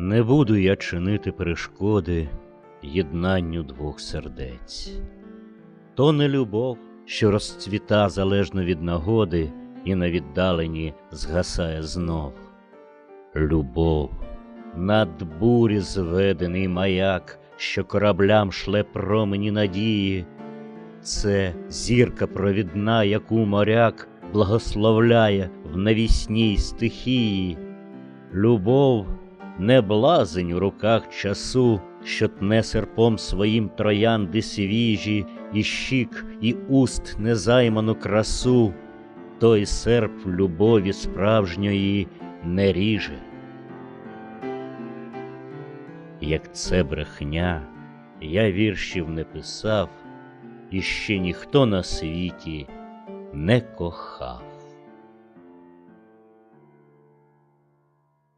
Не буду я чинити перешкоди єднанню двох сердець. То не любов, що розцвіта залежно від нагоди і на віддаленні згасає знов. Любов, над бурі зведений маяк, що кораблям шле промені надії. Це зірка провідна, яку моряк благословляє в навісній стихії. Любов не блазень у руках часу, що тне серпом своїм троянди свіжі, і щік, і уст незайману красу, той серп любові справжньої не ріже. Як це брехня, я віршів не писав, і ще ніхто на світі не кохав.